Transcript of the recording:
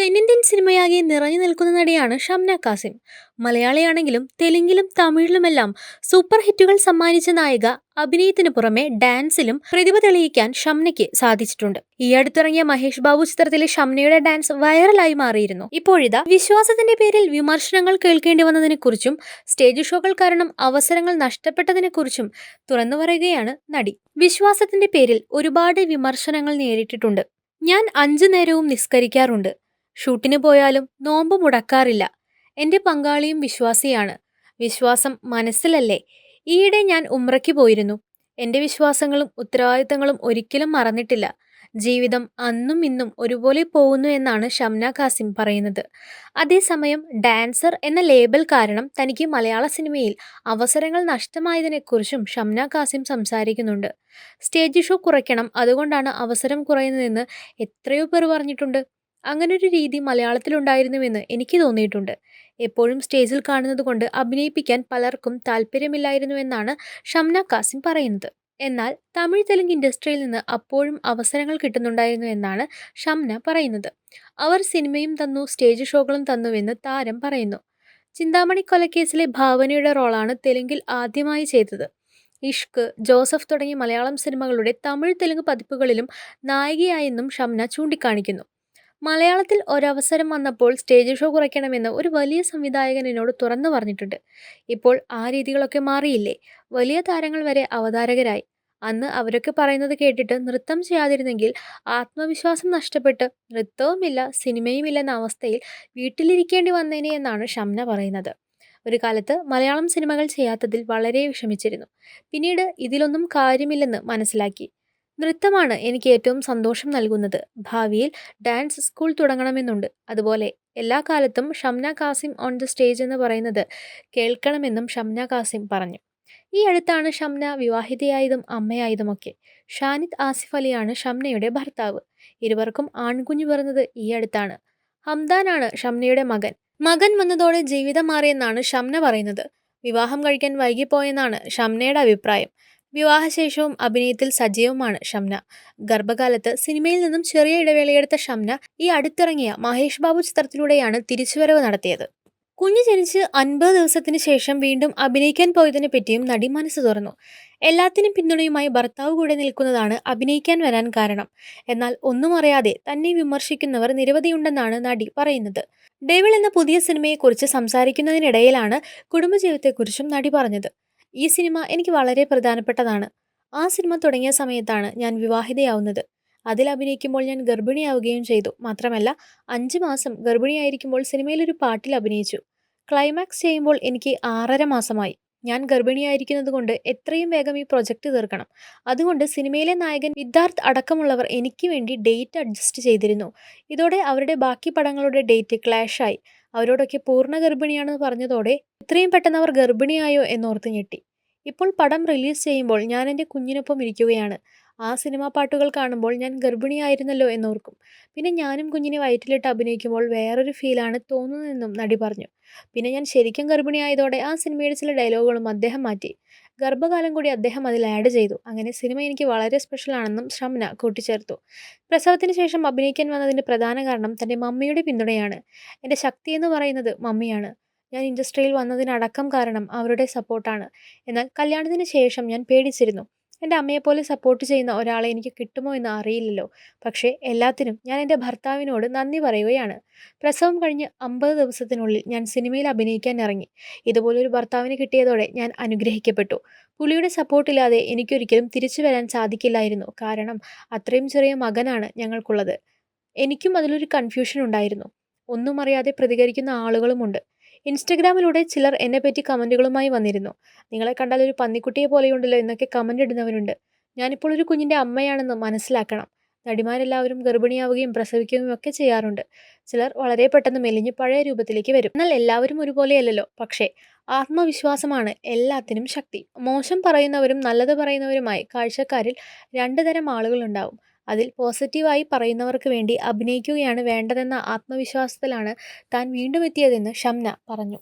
തെന്നിന്ത്യൻ സിനിമയാകെ നിറഞ്ഞു നിൽക്കുന്ന നടിയാണ് ഷംന കാസിം മലയാളിയാണെങ്കിലും തെലുങ്കിലും തമിഴിലുമെല്ലാം സൂപ്പർ ഹിറ്റുകൾ സമ്മാനിച്ച നായിക അഭിനയത്തിന് പുറമെ ഡാൻസിലും പ്രതിഭ തെളിയിക്കാൻ ഷംനയ്ക്ക് സാധിച്ചിട്ടുണ്ട്. ഈ അടുത്തിറങ്ങിയ മഹേഷ് ബാബു ചിത്രത്തിലെ ഷംനയുടെ ഡാൻസ് വൈറലായി മാറിയിരുന്നു. ഇപ്പോഴിതാ വിശ്വാസത്തിന്റെ പേരിൽ വിമർശനങ്ങൾ കേൾക്കേണ്ടി വന്നതിനെ കുറിച്ചും സ്റ്റേജ് ഷോകൾ കാരണം അവസരങ്ങൾ നഷ്ടപ്പെട്ടതിനെ കുറിച്ചും തുറന്നു പറയുകയാണ് നടി. വിശ്വാസത്തിന്റെ പേരിൽ ഒരുപാട് വിമർശനങ്ങൾ നേരിട്ടിട്ടുണ്ട്. ഞാൻ അഞ്ചു നേരവും നിസ്കരിക്കാറുണ്ട്. ഷൂട്ടിന് പോയാലും നോമ്പ് മുടക്കാറില്ല. എന്റെ പങ്കാളിയും വിശ്വാസിയാണ്. വിശ്വാസം മനസ്സിലല്ലേ? ഈയിടെ ഞാൻ ഉമ്രയ്ക്ക് പോയിരുന്നു. എന്റെ വിശ്വാസങ്ങളും ഉത്തരവാദിത്തങ്ങളും ഒരിക്കലും മറന്നിട്ടില്ല. ജീവിതം അന്നും ഇന്നും ഒരുപോലെ പോകുന്നു എന്നാണ് ഷംന കാസിം പറയുന്നത്. അതേസമയം ഡാൻസർ എന്ന ലേബൽ കാരണം തനിക്ക് മലയാള സിനിമയിൽ അവസരങ്ങൾ നഷ്ടമായതിനെക്കുറിച്ചും ഷംന കാസിം സംസാരിക്കുന്നുണ്ട്. സ്റ്റേജ് ഷോ കുറയ്ക്കണം അതുകൊണ്ടാണ് അവസരം കുറയുന്നതെന്ന് എത്രയോ പേർ പറഞ്ഞിട്ടുണ്ട്. അങ്ങനൊരു രീതി മലയാളത്തിലുണ്ടായിരുന്നുവെന്ന് എനിക്ക് തോന്നിയിട്ടുണ്ട്. എപ്പോഴും സ്റ്റേജിൽ കാണുന്നത് കൊണ്ട് അഭിനയിപ്പിക്കാൻ പലർക്കും താല്പര്യമില്ലായിരുന്നുവെന്നാണ് ഷംന കാസിം പറയുന്നത്. എന്നാൽ തമിഴ് തെലുങ്ക് ഇൻഡസ്ട്രിയിൽ നിന്ന് അപ്പോഴും അവസരങ്ങൾ കിട്ടുന്നുണ്ടായിരുന്നു എന്നാണ് ഷംന പറയുന്നത്. അവർ സിനിമയും തന്നു സ്റ്റേജ് ഷോകളും തന്നുവെന്ന് താരം പറയുന്നു. ചിന്താമണി കൊലക്കേസിലെ ഭാവനയുടെ റോളാണ് തെലുങ്കിൽ ആദ്യമായി ചെയ്തത്. ഇഷ്ക് ജോസഫ് തുടങ്ങിയ മലയാളം സിനിമകളുടെ തമിഴ് തെലുങ്ക് പതിപ്പുകളിലും നായികയായെന്നും ഷംന ചൂണ്ടിക്കാണിക്കുന്നു. മലയാളത്തിൽ ഒരവസരം വന്നപ്പോൾ സ്റ്റേജ് ഷോ കുറയ്ക്കണമെന്ന് ഒരു വലിയ സംവിധായകൻ എന്നോട് തുറന്നു പറഞ്ഞിട്ടുണ്ട്. ഇപ്പോൾ ആ രീതികളൊക്കെ മാറിയില്ലേ? വലിയ താരങ്ങൾ വരെ അവതാരകരായി. അന്ന് അവരൊക്കെ പറയുന്നത് കേട്ടിട്ട് നൃത്തം ചെയ്യാതിരുന്നെങ്കിൽ ആത്മവിശ്വാസം നഷ്ടപ്പെട്ട് നൃത്തവുമില്ല സിനിമയുമില്ലെന്ന അവസ്ഥയിൽ വീട്ടിലിരിക്കേണ്ടി വന്നേനെ എന്നാണ് ഷംന പറയുന്നത്. ഒരു കാലത്ത് മലയാളം സിനിമകൾ ചെയ്യാത്തതിൽ വളരെ വിഷമിച്ചിരുന്നു. പിന്നീട് ഇതിലൊന്നും കാര്യമില്ലെന്ന് മനസ്സിലാക്കി. നൃത്തമാണ് എനിക്ക് ഏറ്റവും സന്തോഷം നൽകുന്നത്. ഭാവിയിൽ ഡാൻസ് സ്കൂൾ തുടങ്ങണമെന്നുണ്ട്. അതുപോലെ എല്ലാ കാലത്തും Shamna Kasim on the stage എന്ന് പറയുന്നത് കേൾക്കണമെന്നും ഷംന കാസിം പറഞ്ഞു. ഈ അടുത്താണ് ഷംന വിവാഹിതയായതും അമ്മയായതുമൊക്കെ. ഷാനിദ് ആസിഫ് അലിയാണ് ഷംനയുടെ ഭർത്താവ്. ഇരുവർക്കും ആൺകുഞ്ഞു പിറന്നത് അടുത്താണ്. ഹംദാനാണ് ഷംനയുടെ മകൻ. മകൻ വന്നതോടെ ജീവിതം മാറിയെന്നാണ് ഷംന പറയുന്നത്. വിവാഹം കഴിക്കാൻ വൈകിപ്പോയെന്നാണ് ഷംനയുടെ അഭിപ്രായം. വിവാഹശേഷവും അഭിനയത്തിൽ സജീവമാണ് ഷംന. ഗർഭകാലത്ത് സിനിമയിൽ നിന്നും ചെറിയ ഇടവേളയെടുത്ത ഷംന ഈ അടുത്തിറങ്ങിയ മഹേഷ് ബാബു ചിത്രത്തിലൂടെയാണ് തിരിച്ചുവരവ് നടത്തിയത്. കുഞ്ഞ് ജനിച്ച് അൻപത് ദിവസത്തിന് ശേഷം വീണ്ടും അഭിനയിക്കാൻ പോയതിനെ പറ്റിയും നടി മനസ്സ് തുറന്നു. എല്ലാത്തിനും പിന്തുണയുമായി ഭർത്താവ് കൂടെ നിൽക്കുന്നതാണ് അഭിനയിക്കാൻ വരാൻ കാരണം. എന്നാൽ ഒന്നും അറിയാതെ തന്നെ വിമർശിക്കുന്നവർ നിരവധിയുണ്ടെന്നാണ് നടി പറയുന്നത്. ഡേവിൾ എന്ന പുതിയ സിനിമയെക്കുറിച്ച് സംസാരിക്കുന്നതിനിടയിലാണ് കുടുംബജീവിതത്തെക്കുറിച്ചും നടി പറഞ്ഞത്. ഈ സിനിമ എനിക്ക് വളരെ പ്രധാനപ്പെട്ടതാണ്. ആ സിനിമ തുടങ്ങിയ സമയത്താണ് ഞാൻ വിവാഹിതയാവുന്നത്. അതിൽ അഭിനയിക്കുമ്പോൾ ഞാൻ ഗർഭിണിയാവുകയും ചെയ്തു. മാത്രമല്ല അഞ്ച് മാസം ഗർഭിണിയായിരിക്കുമ്പോൾ സിനിമയിലൊരു പാട്ടിൽ അഭിനയിച്ചു. ക്ലൈമാക്സ് ചെയ്യുമ്പോൾ എനിക്ക് ആറര മാസമായി. ഞാൻ ഗർഭിണിയായിരിക്കുന്നത് കൊണ്ട് എത്രയും വേഗം ഈ പ്രൊജക്റ്റ് തീർക്കണം. അതുകൊണ്ട് സിനിമയിലെ നായകൻ വിദ്യാർത്ഥ് അടക്കമുള്ളവർ എനിക്ക് വേണ്ടി ഡേറ്റ് അഡ്ജസ്റ്റ് ചെയ്തിരുന്നു. ഇതോടെ അവരുടെ ബാക്കി പടങ്ങളുടെ ഡേറ്റ് ക്ലാഷായി. അവരോടൊക്കെ പൂർണ ഗർഭിണിയാണെന്ന് പറഞ്ഞതോടെ ഇത്രയും പെട്ടെന്ന് അവർ ഗർഭിണിയായോ എന്നോർത്ത് ഞെട്ടി. ഇപ്പോൾ പടം റിലീസ് ചെയ്യുമ്പോൾ ഞാൻ എന്റെ കുഞ്ഞിനൊപ്പം ഇരിക്കുകയാണ്. ആ സിനിമാ പാട്ടുകൾ കാണുമ്പോൾ ഞാൻ ഗർഭിണിയായിരുന്നല്ലോ എന്നോർക്കും. പിന്നെ ഞാനും കുഞ്ഞിനെ വയറ്റിലിട്ട് അഭിനയിക്കുമ്പോൾ വേറൊരു ഫീലാണ് തോന്നുന്നതെന്നും നടി പറഞ്ഞു. പിന്നെ ഞാൻ ശരിക്കും ഗർഭിണിയായതോടെ ആ സിനിമയുടെ ചില ഡയലോഗുകളും അദ്ദേഹം മാറ്റി. ഗർഭകാലം കൂടി അദ്ദേഹം അതിൽ ആഡ് ചെയ്തു. അങ്ങനെ സിനിമ എനിക്ക് വളരെ സ്പെഷ്യൽ ആണെന്നും ശ്രമന കൂട്ടിച്ചേർത്തു. പ്രസവത്തിന് ശേഷം അഭിനയിക്കാൻ വന്നതിന്റെ പ്രധാന കാരണം തന്റെ മമ്മിയുടെ പിന്തുണയാണ്. എന്റെ ശക്തി എന്ന് പറയുന്നത് മമ്മിയാണ്. ഞാൻ ഇൻഡസ്ട്രിയിൽ വന്നതിനടക്കം കാരണം അവരുടെ സപ്പോർട്ടാണ് എന്നാൽ കല്യാണത്തിന് ശേഷം ഞാൻ പേടിച്ചിരുന്നു. എന്റെ അമ്മയെപ്പോലെ സപ്പോർട്ട് ചെയ്യുന്ന ഒരാളെ എനിക്ക് കിട്ടുമോ എന്ന് അറിയില്ലല്ലോ. പക്ഷേ എല്ലാത്തിനും ഞാൻ എന്റെ ഭർത്താവിനോട് നന്ദി പറയുകയാണ്. പ്രസവം കഴിഞ്ഞ് അമ്പത് ദിവസത്തിനുള്ളിൽ ഞാൻ സിനിമയിൽ അഭിനയിക്കാൻ ഇറങ്ങി. ഇതുപോലൊരു ഭർത്താവിന് കിട്ടിയതോടെ ഞാൻ അനുഗ്രഹിക്കപ്പെട്ടു. പുളിയുടെ സപ്പോർട്ടില്ലാതെ എനിക്കൊരിക്കലും തിരിച്ചു വരാൻ സാധിക്കില്ലായിരുന്നു. കാരണം അത്രയും ചെറിയ മകനാണ് ഞങ്ങൾക്കുള്ളത്. എനിക്കും അതിലൊരു കൺഫ്യൂഷൻ ഉണ്ടായിരുന്നു. ഒന്നും അറിയാതെ പ്രതികരിക്കുന്ന ആളുകളുമുണ്ട്. ഇൻസ്റ്റഗ്രാമിലൂടെ ചിലർ എന്നെ പറ്റി കമന്റുകളുമായി വന്നിരുന്നു. നിങ്ങളെ കണ്ടാൽ ഒരു പന്നിക്കുട്ടിയെ പോലെയുണ്ടല്ലോ എന്നൊക്കെ കമന്റ് ഇടുന്നവരുണ്ട്. ഞാനിപ്പോൾ ഒരു കുഞ്ഞിന്റെ അമ്മയാണെന്ന് മനസ്സിലാക്കണം. നടിമാരെല്ലാവരും ഗർഭിണിയാവുകയും പ്രസവിക്കുകയും ഒക്കെ ചെയ്യാറുണ്ട്. ചിലർ വളരെ പെട്ടെന്ന് മെലിഞ്ഞ് പഴയ രൂപത്തിലേക്ക് വരും. എന്നാൽ എല്ലാവരും ഒരുപോലെയല്ലല്ലോ. പക്ഷേ ആത്മവിശ്വാസമാണ് എല്ലാത്തിനും ശക്തി. മോശം പറയുന്നവരും നല്ലത് പറയുന്നവരുമായി കാഴ്ചക്കാരിൽ രണ്ട് തരം ആളുകളുണ്ടാവും. അതിൽ പോസിറ്റീവായി പറയുന്നവർക്ക് വേണ്ടി അഭിനയിക്കുകയാണ് വേണ്ടതെന്ന ആത്മവിശ്വാസത്തിലാണ് താൻ വീണ്ടും എത്തിയതെന്ന് ഷംന പറഞ്ഞു.